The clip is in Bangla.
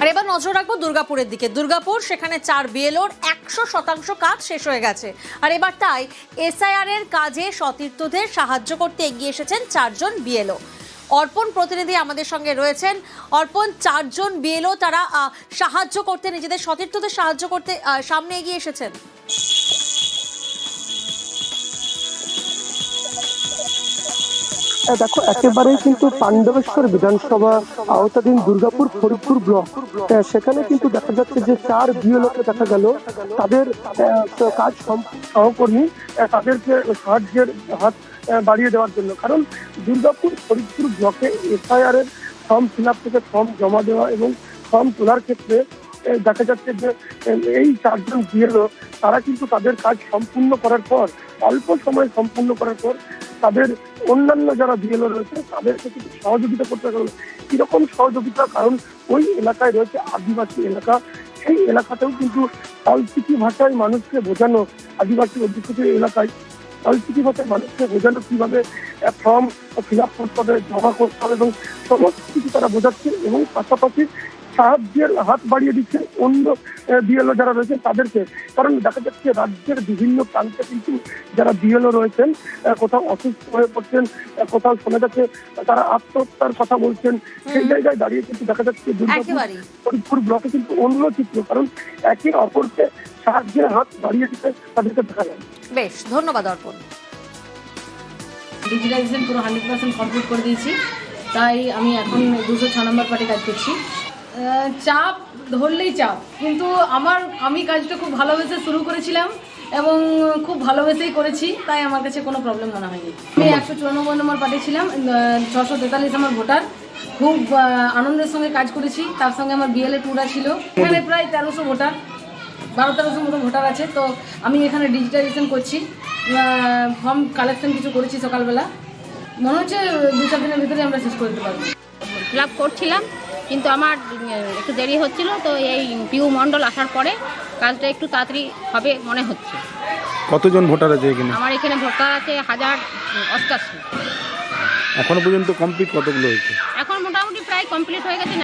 আর এবার নজর রাখব দুর্গাপুরের দিকে। দুর্গাপুর, সেখানে চার বিএলওর একশো শতাংশ কাজ শেষ হয়ে গেছে। আর এবার তাই এসআইআর এর কাজে সতীর্থদের সাহায্য করতে এগিয়ে এসেছেন চারজন বিএলও। অর্পণ প্রতিনিধি আমাদের সঙ্গে রয়েছেন। অর্পণ, চারজন বিএলও তারা সাহায্য করতে, নিজেদের সতীর্থদের সাহায্য করতে সামনে এগিয়ে এসেছেন। দেখো, একেবারেই কিন্তু পাণ্ডবেশ্বর বিধানসভা আওতাধীন দুর্গাপুর ফরিদপুর ব্লক। সেখানে কিন্তু দেখা যাচ্ছে যে চার বিএলওকে দেখা গেল। তাদের কাজ সহকর্মী তাদেরকে সাহায্যের হাত বাড়িয়ে দেওয়ার জন্য। কারণ দুর্গাপুর ফরিদপুর ব্লকে এফআইআর এর ফর্ম ফিল আপ থেকে ফর্ম জমা দেওয়া এবং ফর্ম তোলার ক্ষেত্রে দেখা যাচ্ছে যে এই চারজন বিএলও তারা কিন্তু তাদের কাজ সম্পূর্ণ করার পর, অল্প সময় সম্পূর্ণ করার পর তাদের অন্যান্য যারা বিএলও রয়েছে, তাদেরকে কিন্তু সহযোগিতা করতে গেল কীরকম সহযোগিতা? কারণ ওই এলাকায় রয়েছে আদিবাসী এলাকা। সেই এলাকাতেও কিন্তু অলচিকি ভাষায় মানুষকে বোঝানো, আদিবাসী অধ্যুষিত এলাকায় অলচিকি ভাষায় মানুষকে বোঝানো কীভাবে ফর্ম ফিল আপ করতে হবে, জমা করতে হবে, এবং সমস্ত কিছু তারা বোঝাচ্ছে। এবং পাশাপাশি সাহায্যের হাত বাড়িয়ে দিচ্ছে অন্য বিএলও যারা রয়েছেন তাদেরকে। কারণ দেখা যাচ্ছে রাজ্যের বিভিন্ন প্রান্তে কিন্তু যারা বিএলও রয়েছেন কোথাও অসুস্থ হয়ে পড়ছেন কোথাও শোনা যাচ্ছে তারা আত্মহত্যার কথা বলছেন সেই জায়গায় দাঁড়িয়ে কিন্তু দেখা যাচ্ছে ফরিদপুর ব্লকে কিন্তু অন্য চিত্র কারণ একে অপরকে সাহায্যের হাত বাড়িয়ে দিতে তাদেরকে দেখা যায়। বেশ ধন্যবাদ অর্পণ। ডিজিটাইজেশন পুরো হান্ড্রেড পার্সেন্ট কমপ্লিট করে দিয়েছি। তাই আমি এখন দুশো ছ নম্বর পার্টে কাজ করছি। চাপ ধরলেই চাপ। কিন্তু আমার আমি কাজটা খুব ভালোবেসে শুরু করেছিলাম এবং খুব ভালোবেসেই করেছি তাই আমার কাছে কোনো প্রবলেম মনে হয়নি। আমি একশো চুরানব্বই নম্বর পার্টি ছিলাম ছশো তেতাল্লিশ আমার ভোটার। খুব আনন্দের সঙ্গে কাজ করেছি তার সঙ্গে আমার বিএলএ টুরা ছিল। এখানে প্রায় তেরোশো ভোটার বারো তেরোশো মতো ভোটার আছে। তো আমি এখানে ডিজিটাইজেশন করছি ফর্ম কালেকশন কিছু করেছি সকালবেলা। মনে হচ্ছে দু চার দিনের ভিতরে আমরা শেষ করে দিতে পারব। ফিল করছিলাম। কিন্তু আমার একটু দেরি হচ্ছিল তো এই পিউ মণ্ডল আসার পরে কাজটা একটু তাড়াতাড়ি হবে মনে হচ্ছে। কতজন ভোটার আছে এখানে? আমার এখানে ভোটার আছে হাজার অষ্টাশি। এখনও পর্যন্ত কমপ্লিট কতগুলো হয়েছে? এখন মোটামুটি প্রায় কমপ্লিট হয়ে গেছে।